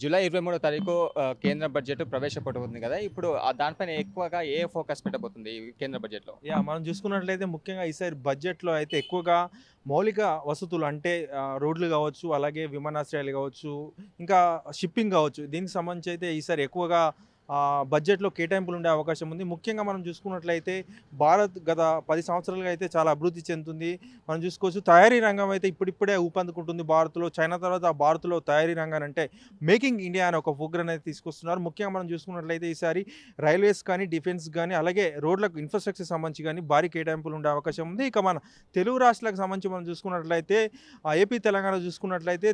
July ఇరవై మూడో తారీఖు కేంద్ర బడ్జెట్ ప్రవేశపెట్టబోతుంది కదా. ఇప్పుడు ఆ దానిపైన ఎక్కువగా ఏ ఫోకస్ పెట్టబోతుంది ఈ కేంద్ర బడ్జెట్లో? యా మనం చూసుకున్నట్లయితే ముఖ్యంగా ఈసారి బడ్జెట్లో అయితే ఎక్కువగా మౌలిక వసతులు అంటే రోడ్లు కావచ్చు అలాగే విమానాశ్రయాలు కావచ్చు ఇంకా షిప్పింగ్ కావచ్చు. దీనికి సంబంధించి అయితే ఈసారి ఎక్కువగా బడ్జెట్లో కేటాయింపులు ఉండే అవకాశం ఉంది ముఖ్యంగా మనం చూసుకున్నట్లయితే భారత్ గత పది సంవత్సరాలుగా అయితే చాలా అభివృద్ధి చెందుతుంది. మనం చూసుకోవచ్చు తయారీ రంగం అయితే ఇప్పుడిప్పుడే ఊపందుకుంటుంది భారత్లో. చైనా తర్వాత భారత్లో తయారీ రంగాన్ని అంటే మేకింగ్ ఇండియా అనే ఒక ప్రోగ్రామ్ అయితే తీసుకొస్తున్నారు. ముఖ్యంగా మనం చూసుకున్నట్లయితే ఈసారి రైల్వేస్ కానీ డిఫెన్స్ కానీ అలాగే రోడ్లకు ఇన్ఫ్రాస్ట్రక్చర్ సంబంధించి కానీ భారీ కేటాయింపులు ఉండే అవకాశం ఉంది. ఇక మన తెలుగు రాష్ట్రాలకు సంబంధించి మనం చూసుకున్నట్లయితే ఆ, ఏపీ తెలంగాణ చూసుకున్నట్లయితే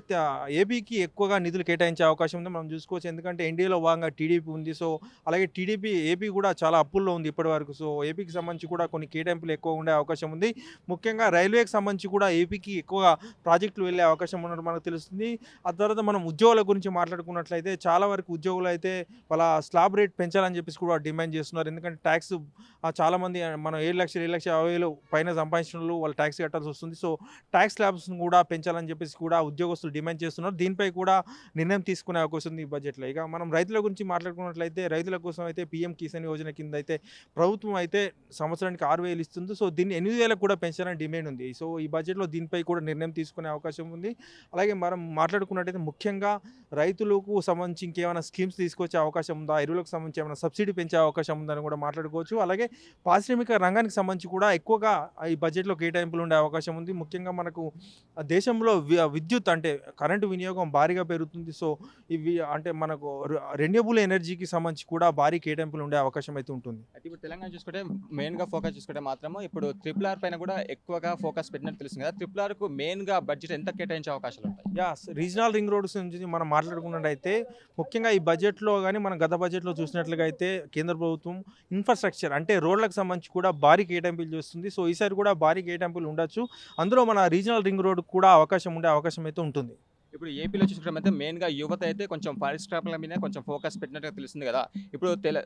ఏపీకి ఎక్కువగా నిధులు కేటాయించే అవకాశం ఉంది. మనం చూసుకోవచ్చు. ఎందుకంటే ఎన్డీఏలో భాగంగా టీడీపీ ఉంది. సో అలాగే టీడీపీ ఏపీ కూడా చాలా అప్పుల్లో ఉంది ఇప్పటి వరకు. సో ఏపీకి సంబంధించి కూడా కొన్ని కేటాయింపులు ఎక్కువ ఉండే అవకాశం ఉంది. ముఖ్యంగా రైల్వేకి సంబంధించి కూడా ఏపీకి ఎక్కువగా ప్రాజెక్టులు వెళ్ళే అవకాశం ఉన్నట్టు మనకు తెలుస్తుంది. ఆ తర్వాత మనం ఉద్యోగుల గురించి మాట్లాడుకున్నట్లయితే చాలా వరకు ఉద్యోగులు అయితే వాళ్ళ స్లాబ్ రేట్ పెంచాలని చెప్పేసి కూడా డిమాండ్ చేస్తున్నారు. ఎందుకంటే ట్యాక్స్ చాలామంది మనం ఏడు లక్షలు ఏడు లక్షల యాభై వేలు పైన సంపాదించిన వాళ్ళు ట్యాక్స్ కట్టాల్సి వస్తుంది. సో ట్యాక్స్ స్లాబ్స్ను కూడా పెంచాలని చెప్పేసి కూడా ఉద్యోగస్తులు డిమాండ్ చేస్తున్నారు. దీనిపై కూడా నిర్ణయం తీసుకునే అవకాశం ఉంది ఈ బడ్జెట్లో. ఇక మనం రైతుల గురించి మాట్లాడుకున్నట్లయితే అయితే రైతుల కోసం అయితే పీఎం కిసాన్ యోజన కింద అయితే ప్రభుత్వం అయితే సంవత్సరానికి ఆరు వేలు ఇస్తుంది. సో దీన్ని ఎనిమిది వేలకు కూడా పెంచాలని డిమాండ్ ఉంది. సో ఈ బడ్జెట్లో దీనిపై కూడా నిర్ణయం తీసుకునే అవకాశం ఉంది. అలాగే మనం మాట్లాడుకున్నట్టయితే ముఖ్యంగా రైతులకు సంబంధించి ఇంకేమైనా స్కీమ్స్ తీసుకొచ్చే అవకాశం ఉందా? ఎరువులకు సంబంధించి ఏమైనా సబ్సిడీ పెంచే అవకాశం ఉందని కూడా మాట్లాడుకోవచ్చు. అలాగే పారిశ్రామిక రంగానికి సంబంధించి కూడా ఎక్కువగా ఈ బడ్జెట్లో కేటాయింపులు ఉండే అవకాశం ఉంది. ముఖ్యంగా మనకు దేశంలో వి- విద్యుత్ అంటే కరెంటు వినియోగం భారీగా పెరుగుతుంది. సో ఇవి అంటే మనకు రెన్యూబుల్ ఎనర్జీకి సంబంధించి కూడా భారీ కేటాయింపులు ఉండే అవకాశం అయితే ఉంటుంది. అయితే ఇప్పుడు తెలంగాణ చూసుకుంటే మెయిన్గా ఫోకస్ చూసుకుంటే మాత్రము ఇప్పుడు ట్రిపుల్ ఆర్ పైన కూడా ఎక్కువగా ఫోకస్ పెట్టినట్టు తెలుస్తుంది కదా. ట్రిపుల్ ఆర్కు మెయిన్గా బడ్జెట్ ఎంత కేటాయించే అవకాశాలు ఉంటాయి? యా రీజనల్ రింగ్ రోడ్స్ నుంచి మనం మాట్లాడుకున్నట్టయితే ముఖ్యంగా ఈ బడ్జెట్లో కానీ మనం గత బడ్జెట్లో చూసినట్లుగా అయితే కేంద్ర ప్రభుత్వం ఇన్ఫ్రాస్ట్రక్చర్ అంటే రోడ్లకు సంబంధించి కూడా భారీ కేటాయింపులు చేస్తుంది. సో ఈసారి కూడా భారీ కేటాయింపులు ఉండొచ్చు. అందులో మన రీజనల్ రింగ్ రోడ్ కూడా అవకాశం ఉండే అవకాశం అయితే ఉంటుంది. ఇప్పుడు ఏపీలో చూసుకుంటే మెయిన్గా యువత అయితే కొంచెం పరిశ్రమల మీద కొంచెం ఫోకస్ పెట్టినట్టుగా తెలుస్తుంది కదా. ఇప్పుడు తెల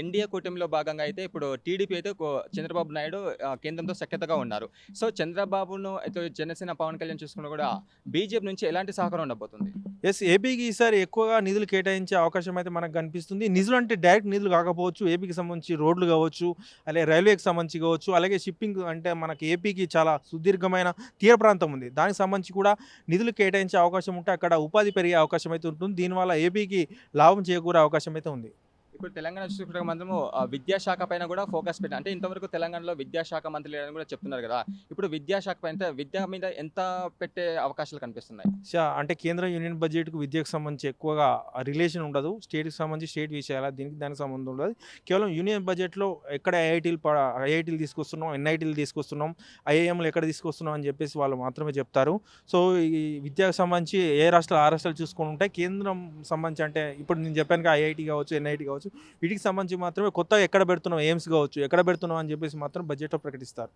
ఎన్డీఏ కూటమిలో భాగంగా అయితే ఇప్పుడు టీడీపీ అయితే చంద్రబాబు నాయుడు కేంద్రంతో సఖ్యతగా ఉన్నారు. సో చంద్రబాబును అయితే జనసేన పవన్ కళ్యాణ్ చూసుకున్న కూడా బీజేపీ నుంచి ఎలాంటి సహకారం ఉండబోతుంది? ఎస్ ఏపీకి ఈసారి ఎక్కువగా నిధులు కేటాయించే అవకాశం అయితే మనకు కనిపిస్తుంది. నిధులు అంటే డైరెక్ట్ నిధులు కాకపోవచ్చు. ఏపీకి సంబంధించి రోడ్లు కావచ్చు అలాగే రైల్వేకి సంబంధించి కావచ్చు అలాగే షిప్పింగ్ అంటే మనకి ఏపీకి చాలా సుదీర్ఘమైన తీర ప్రాంతం ఉంది. దానికి సంబంధించి కూడా నిధులు కేటాయించే అవకాశం అవకాశం ఉంటే అక్కడ ఉపాధి పెరిగే అవకాశం అయితే ఉంటుంది. దీనివల్ల ఏపీకి లాభం చేకూరే అవకాశం అయితే ఉంది. ఇప్పుడు తెలంగాణ చూసుకుంటే మాత్రము విద్యాశాఖ పైన కూడా ఫోకస్ పెట్టారు అంటే ఇంతవరకు తెలంగాణలో విద్యాశాఖ మంత్రి లేదని కూడా చెప్తున్నారు కదా ఇప్పుడు విద్యాశాఖ పైన అంటే విద్య మీద ఎంత పెట్టే అవకాశాలు కనిపిస్తున్నాయి? షా అంటే కేంద్ర యూనియన్ బడ్జెట్కు విద్యకు సంబంధించి ఎక్కువగా రిలేషన్ ఉండదు స్టేట్కి సంబంధించి స్టేట్ విషయాల దీనికి దానికి సంబంధం ఉండదు. కేవలం యూనియన్ బడ్జెట్లో ఎక్కడ ఐఐటీలు ఐఐటీలు తీసుకొస్తున్నాం ఎన్ఐటీలు తీసుకొస్తున్నాం ఐఐఎంలు ఎక్కడ తీసుకొస్తున్నాం అని చెప్పేసి వాళ్ళు మాత్రమే చెప్తారు. సో ఈ విద్యకు సంబంధించి ఏ రాష్ట్రాలు ఆ రాష్ట్రాలు చూసుకొని ఉంటాయి కేంద్రం సంబంధించి అంటే ఇప్పుడు నేను చెప్పాను ఐఐటీ కావచ్చు ఎన్ఐటీ కావచ్చు కావచ్చు. వీటికి సంబంధించి మాత్రమే కొత్తగా ఎక్కడ పెడుతున్నాం ఎయిమ్స్ కావచ్చు ఎక్కడ పెడుతున్నాం అని చెప్పేసి మాత్రం బడ్జెట్లో ప్రకటిస్తారు.